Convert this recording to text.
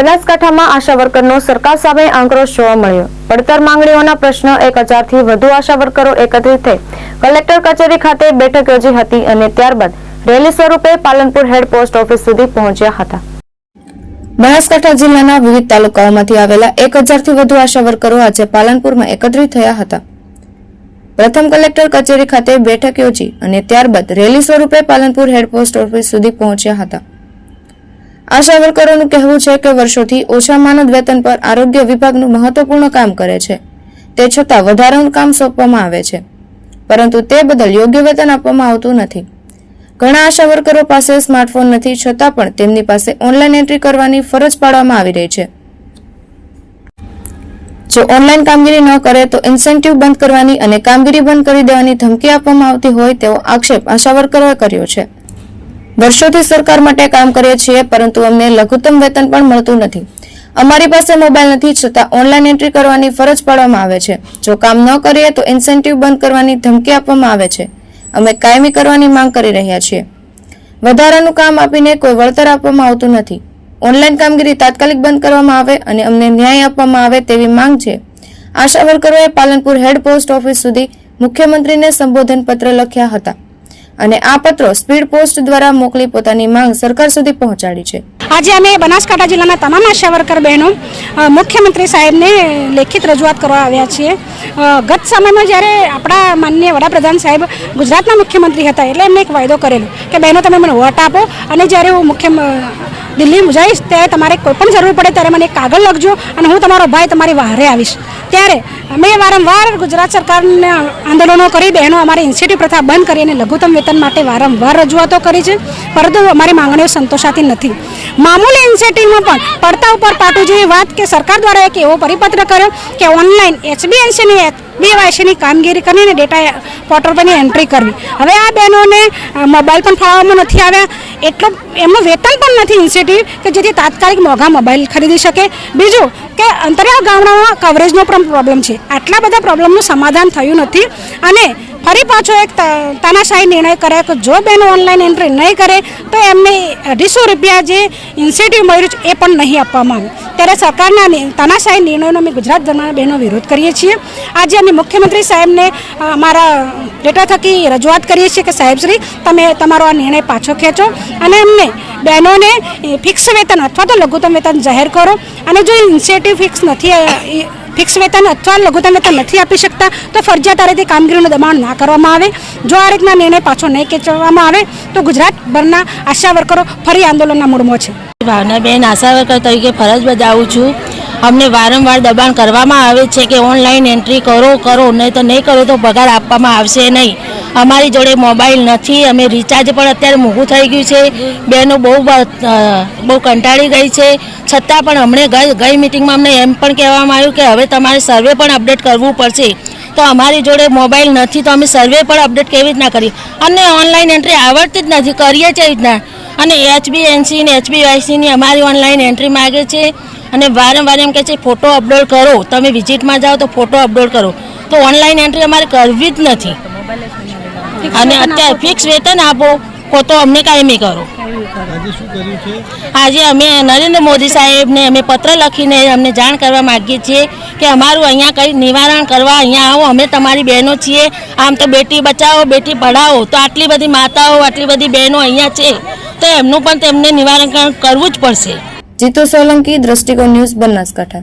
બનાસકાંઠામાં આશા વર્કરનો સરકાર સામે આક્રોશ જોવા મળ્યો. પડતર માંગણીઓના પ્રશ્ન એક હજારથી વધુ આશા વર્કરો એકત્રિત થઈ. કલેક્ટર કચેરી ખાતે બેઠક યોજી હતી અને ત્યારબાદ રેલી સ્વરૂપે પાલનપુર હેડ પોસ્ટ ઓફિસ સુધી પહોંચ્યા હતા. બનાસકાંઠા જિલ્લાના વિવિધ તાલુકાઓમાંથી આવેલા એક હજારથી વધુ આશા વર્કરો આજે પાલનપુરમાં એકત્રિત થયા હતા. પ્રથમ કલેક્ટર કચેરી ખાતે બેઠક યોજી અને ત્યારબાદ રેલી સ્વરૂપે પાલનપુર હેડ પોસ્ટ ઓફિસ સુધી પહોંચ્યા હતા. આશા વર્કરોનું કહેવું છે કે વર્ષોથી ઓછા માનદ વેતન પર આરોગ્ય વિભાગનું મહત્વપૂર્ણ કામ કરે છે. તે છતાં વધારાનું કામ સોંપવામાં આવે છે. પરંતુ તે બદલ યોગ્ય વેતન આપવામાં આવતું નથી. ઘણા આશા વર્કરો પાસે સ્માર્ટફોન નથી, છતાં પણ તેમની પાસે ઓનલાઈન એન્ટ્રી કરવાની ફરજ પાડવામાં આવી રહી છે. જો ઓનલાઈન કામગીરી ન કરે તો ઇન્સેન્ટિવ બંધ કરવાની અને કામગીરી બંધ કરી દેવાની ધમકી આપવામાં આવતી હોય તેવો આક્ષેપ આશા વર્કરોએ કર્યો છે. વર્ષોથી સરકાર માટે કામ કરીએ છીએ, પરંતુ અમને લઘુત્તમ વેતન પણ મળતું નથી. અમારી પાસે મોબાઈલ નથી, છતાં ઓનલાઈન એન્ટ્રી કરવાની ફરજ પાડવામાં આવે છે. જો કામ ન કરીએ, તો ઇન્સેન્ટિવ બંધ કરવાની ધમકી આપવામાં આવે છે. અમે કાયમી કરવાની માંગ કરી રહ્યા છીએ. વધારાનું કામ આપીને કોઈ વળતર આપવામાં આવતું નથી. ઓનલાઈન કામગીરી તાત્કાલિક બંધ કરવામાં આવે અને અમને ન્યાય આપવામાં આવે તેવી માંગ છે. આશા વર્કરોએ પાલનપુર હેડ પોસ્ટ ઓફિસ સુધી મુખ્યમંત્રીને સંબોધન પત્ર લખ્યા હતા. અને આ પત્રો સ્પીડ પોસ્ટ દ્વારા મોકલી પોતાની માંગ સરકાર સુધી પહોંચાડી છે. આજે અમે બનાસકાંઠા જિલ્લાના તમામ આશા વર્કર બહેનો મુખ્યમંત્રી સાહેબને લેખિત રજૂઆત કરવા આવ્યા છીએ. ગત સમયમાં જ્યારે આપણા માનનીય વડાપ્રધાન સાહેબ ગુજરાતના મુખ્યમંત્રી હતા, એટલે એમને એક વાયદો કરેલો કે, બહેનો, તમે મને વોટ આપો. અને જ્યારે હું મુખ્ય દિલ્હી જઈશ ત્યારે તમારે કોઈ પણ જરૂર પડે ત્યારે મને એક કાગળ લખજો અને હું તમારો ભાઈ તમારી વહારે આવીશ. ત્યારે અમે વારંવાર ગુજરાત સરકારના આંદોલનો કરી, બહેનો અમારી ઇન્સ્ટિટ્યૂટ પ્રથા બંધ કરી અને લઘુત્તમ વેતન માટે વારંવાર રજૂઆતો કરી છે. પરંતુ અમારી માંગણીઓ સંતોષાતી નથી. મામૂલી ઇન્સેન્ટિવમાં પણ પડતા ઉપર પાટું જેવી વાત કે સરકાર દ્વારા એક એવો પરિપત્ર કર્યો કે ઓનલાઈન એચબીએનસીની બીવાયસીની કામગીરી કરીને ડેટા પોર્ટલ પરની એન્ટ્રી કરવી. હવે આ બહેનોને મોબાઈલ પણ ફાળવવામાં નથી આવ્યા. એટલો એમનું વેતન પણ નથી ઇન્સેન્ટિવ કે જેથી તાત્કાલિક મોંઘા મોબાઈલ ખરીદી શકે. બીજું કે અંતરિયાળ ગામડામાં કવરેજનો પણ પ્રોબ્લેમ છે. આટલા બધા પ્રોબ્લેમનું સમાધાન થયું નથી. અને ફરી પાછો એક તાનાશાહી નિર્ણય કર્યો કે જો બેન ઓનલાઈન એન્ટ્રી નહીં કરે, તો એમને અઢીસો રૂપિયા જે ઇન્સેન્ટિવ મળ્યું છે, એ પણ નહીં આપવામાં આવે. ત્યારે સરકારના તાનાશાહી નિર્ણયનો અમે ધર્મના બહેનો વિરોધ કરીએ છીએ. આજે અમે મુખ્યમંત્રી સાહેબને અમારા ડેટા થકી રજૂઆત કરીએ છીએ કે સાહેબશ્રી તમે તમારો આ નિર્ણય પાછો ખેંચો અને અમને બહેનોને ફિક્સ વેતન અથવા તો લઘુત્તમ વેતન જાહેર કરો. અને જો ઇન્સેન્ટિવ ફિક્સ નથી ફિક્સ વેતન અથવા લઘુત્તમ વેતન નથી આપી શકતા, તો ફરજિયાત કામગીરીનું દબાણ ના કરવામાં આવે. જો આ રીતના નિર્ણય પાછો નહીં ખેંચવામાં આવે, તો ગુજરાતભરના આશા વર્કરો ફરી આંદોલનના મૂળમાં છે. ભાવનાબેન આશા વર્કર તરીકે ફરજ બજાવું છું. અમને વારંવાર દબાણ કરવામાં આવે છે કે ઓનલાઈન એન્ટ્રી કરો કરો નહીં તો નહીં કરો તો પગાર આપવામાં આવશે નહીં. અમારી જોડે મોબાઈલ નથી, અમે રિચાર્જ પણ અત્યારે મોંઘું થઈ ગયું છે. બહેનો બહુ બહુ કંટાળી ગઈ છે. છતાં પણ અમને ગઈ ગઈ મિટિંગમાં અમને એમ પણ કહેવામાં આવ્યું કે હવે તમારે સર્વે પણ અપડેટ કરવું પડશે. તો અમારી જોડે મોબાઈલ નથી, તો અમે સર્વે પણ અપડેટ કેવી રીતના કરીએ? અને ઓનલાઈન એન્ટ્રી આવડતી જ નથી, કરીએ જ રીતના અને એચબીએનસી ને એચબીવાયસીની અમારી ઓનલાઈન એન્ટ્રી માગે છે. અને વારંવાર એમ કહે છે ફોટો અપલોડ કરો. તમે વિઝિટમાં જાઓ તો ફોટો અપલોડ કરો. તો ઓનલાઈન એન્ટ્રી અમારે કરવી જ નથી. અને અત્યારે ફિક્સ વેતન આપો. તો અમને કાયમી કરો. આજે અમે નરેન્દ્ર મોદી સાહેબને અમે પત્ર લખીને અમને જાણ કરવા માગીએ છીએ કે અમારું અહીંયા કંઈ નિવારણ કરવા અહીંયા આવો. અમે તમારી બહેનો છીએ. આમ તો બેટી બચાવો બેટી પઢાવો. તો આટલી બધી માતાઓ આટલી બધી બહેનો અહીંયા છે. તો એમનું પણ તેમને નિવારણ કરવું જ પડશે. જીતુ સોલંકી દ્રષ્ટિકોણ ન્યૂઝ બનાસકાંઠા.